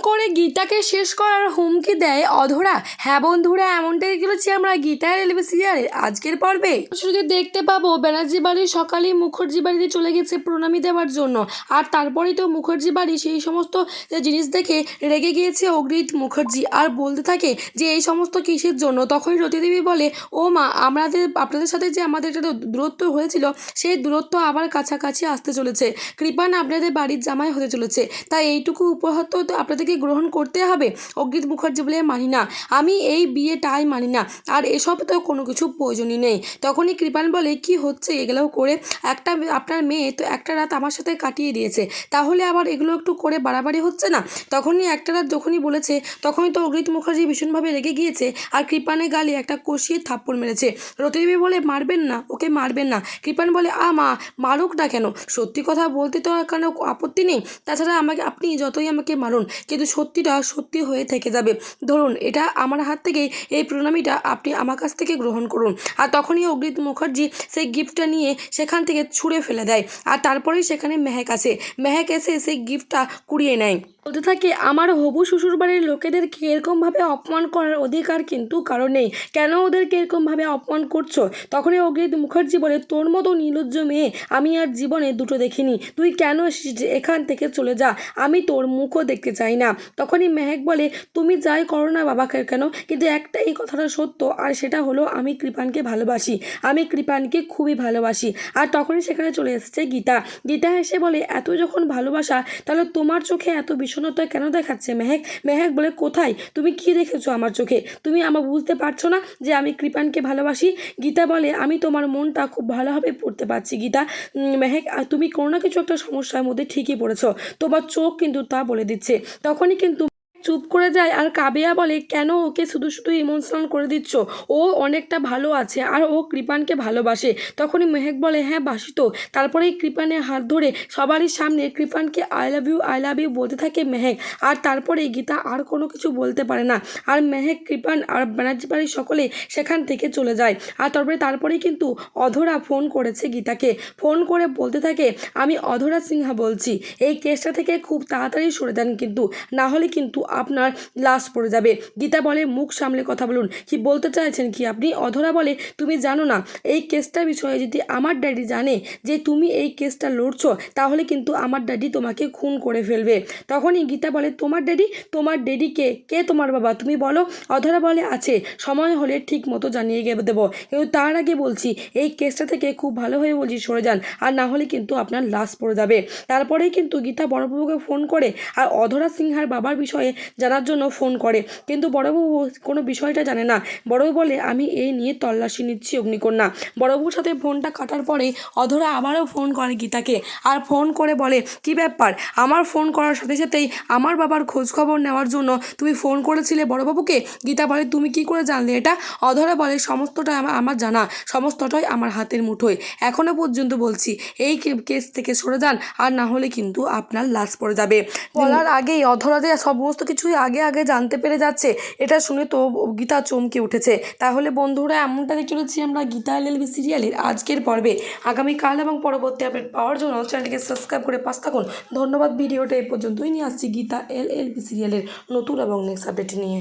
করে গীতাকে শেষ করার হুমকি দেয় অধরা। হ্যাঁ বন্ধুরা, এমনটাই চলেছি আমরা গীতার এলবি সিরিয়ালের আজকের পর্বে। শুধু দেখতে পাবো, ব্যানার্জি বাড়ি সকালেই মুখার্জি বাড়িতে চলে গেছে প্রণামী দেওয়ার জন্য। আর তারপরেই তো মুখার্জি বাড়ি সেই সমস্ত জিনিস দেখে রেগে গিয়েছে অগ্রিত মুখার্জি। আর বলতে থাকে যে এই সমস্ত কিসের জন্য? তখনই রতিদেবী বলে, ও মা, আমাদের, আপনাদের সাথে যে আমাদের একটা দূরত্ব হয়েছিল, সেই দূরত্ব আবার কাছাকাছি আসতে চলেছে। কৃপান আপনাদের বাড়ির জামাই হতে চলেছে। তাই এইটুকু উপহার তো তো আপনাদেরকে গ্রহণ করতে হবে? অগ্রিত মুখার্জি বলে, মানি না। আমি এই বিয়েটাই মানি না। আর এসব তো কোনো কিছু প্রয়োজনই নেই। তখনই কৃপান বলে, কি হচ্ছে এগুলো করে? একটা আপনার মেয়ে তো একটা রাত আমার সাথে কাটিয়ে দিয়েছে। তাহলে আবার এগুলো একটু করে বাড়াবাড়ি হচ্ছে না? তখনই একটা রাত যখনই বলেছে, তখনই তো অগ্রিত মুখার্জি ভীষণভাবে রেগে গিয়েছে আর কৃপানের গালে একটা কষিয়ে থাপ্পড় মেরেছে। রতিদেবী বলে, মারবেন না, ওকে মারবেন না। কৃপান বলে, আ মা, মারুক না কেন? সত্যি কথা বলতে তো কেন আপত্তি নেই। তাছাড়া আমাকে, আপনি যতই আমাকে মারুন কিন্তু সত্যিটা সত্যি হয়ে থেকে যাবে। ধরুন, এটা আমার হাত থেকেই এই প্রণামীটা আপনি আমার কাছ থেকে গ্রহণ করুন। আর তখনই অগ্রিত মুখার্জি সেই গিফটটা নিয়ে সেখান থেকে ছুঁড়ে ফেলে দেয়। আর তারপরেই সেখানে মেহেক আসে। মেহেক এসে সেই গিফটটা কুড়িয়ে নেয়। বলতে থাকে, আমার হবু শ্বশুরবাড়ির লোকেদেরকে এরকমভাবে অপমান করার অধিকার কিন্তু কারও নেই? কেন ওদেরকে এরকমভাবে অপমান করছ? তখনই অগ্রিত মুখার্জি বলে, তোর মতো নির্লজ্জ মেয়ে আমি আর জীবনে দুটো দেখিনি। তুই কেন এখান থেকে চলে যা। আমি তোর মুখও দেখতে চাই না। তখনই মেহেক বলে, তুমি যাই করো না বাবাকে কেন? কিন্তু একটা এই কথাটা সত্য, আর সেটা হলো আমি কৃপানকে ভালোবাসি। আমি কৃপানকে খুবই ভালোবাসি। আর তখনই সেখানে চলে এসেছে গীতা। গীতা এসে বলে, এত যখন ভালোবাসা, তাহলে তোমার চোখে এত বিষণ্ণতা কেন দেখাচ্ছে মেহেক? মেহেক বলে, কোথায়? তুমি কি দেখেছ আমার চোখে? তুমি আমার বুঝতে পারছ না যে আমি কৃপানকে ভালোবাসি? গীতা বলে, আমি তোমার মনটা খুব ভালোভাবে পড়তে পারছি গীতা। মেহেক তুমি কোনো না কিছু একটা সমস্যার মধ্যে ঠিকই পড়েছো। তোমার চোখ কিন্তু তা বলে দিচ্ছে। তখনই কিন্তু চুপ করে যায় আর কাবেয়া বলে, কেন ওকে শুধু শুধু ইমোশনাল করে দিচ্ছ? ও অনেকটা ভালো আছে আর ও কৃপানকে ভালোবাসে। তখনই মেহেক বলে হ্যাঁ বাসি তো। তারপরেই কৃপানের হাত ধরে সবারই সামনে কৃপানকে I love you I love you বলতে থাকে মেহেক। আর তারপরে গীতা আর কোনো কিছু বলতে পারে না। আর মেহেক, কৃপান আর ব্যানার্জি বাড়ির সকলে সেখান থেকে চলে যায়। আর তারপরে, তারপরেই কিন্তু অধরা ফোন করেছে গীতাকে। ফোন করে বলতে থাকে, আমি অধরা সিনহা বলছি। এই কেসটা থেকে খুব তাড়াতাড়ি সরে দেন কিন্তু। না হলে কিন্তু আপনার লাশ পড়ে যাবে। গীতা বলে, মুখ সামলে কথা বলুন। কি বলতে চাইছেন কি আপনি? অধরা বলে, তুমি জানো না, এই কেসটার বিষয়ে যদি আমার ড্যাডি জানে যে তুমি এই কেসটা লড়ছো, তাহলে কিন্তু আমার ড্যাডি তোমাকে খুন করে ফেলবে। তখনই গীতা বলে, তোমার ড্যাডি? তোমার ড্যাডিকে কে? তোমার বাবা? তুমি বলো। অধরা বলে, আছে, সময় হলে ঠিক মতো জানিয়ে দেবো। কিন্তু তার আগে বলছি, এই কেসটা থেকে খুব ভালোভাবে বলছি, সরে যান, আর না হলে কিন্তু আপনার লাশ পড়ে যাবে। তারপরেই কিন্তু গীতা বড়বাবুকে ফোন করে, আর অধরা সিংহার বাবার বিষয়ে জানার জন্য ফোন করে। কিন্তু বড়বাবু কোনো বিষয়টা জানে না। বড়বাবু বলে আমি এই নিয়ে তল্লাশি নিচ্ছি অগ্নিকন্যা। বড়বাবুর সাথে ফোনটা কাটার পরে অধরা আবারও ফোন করে গীতাকে আর ফোন করে বলে কি ব্যাপার? আমার ফোন করার সাথে সাথেই আমার বাবার খোঁজ খবর নেওয়ার জন্য তুমি ফোন করেছিলে বড়বাবুকে? গীতা বলে তুমি কি করে জানলে এটা? অধরা বলে সমস্তটাই আমার আমার জানা। সমস্তটাই আমার হাতের মুঠোয়। এখনও পর্যন্ত বলছি এই কেস থেকে সরে যান। আর না হলে কিন্তু আপনার লাশ পড়ে যাবে। বলার আগেই অধরাতে সমস্ত কিছুই আগে আগে জানতে পেরে যাচ্ছে। এটা শুনে তো গীতা চমকে উঠেছে। তাহলে বন্ধুরা, এমনটা দেখে চলেছি আমরা গীতা এল এলএলবি সিরিয়ালের আজকের পর্বে। আগামীকাল এবং পরবর্তী আপডেট পাওয়ার জন্য চ্যানেলটিকে সাবস্ক্রাইব করে পাশ থাকুন। ধন্যবাদ, ভিডিওটা এ পর্যন্তই। নিয়ে আসছি গীতা এল এল সিরিয়ালের নতুন এবং নেক্সট আপডেট নিয়ে।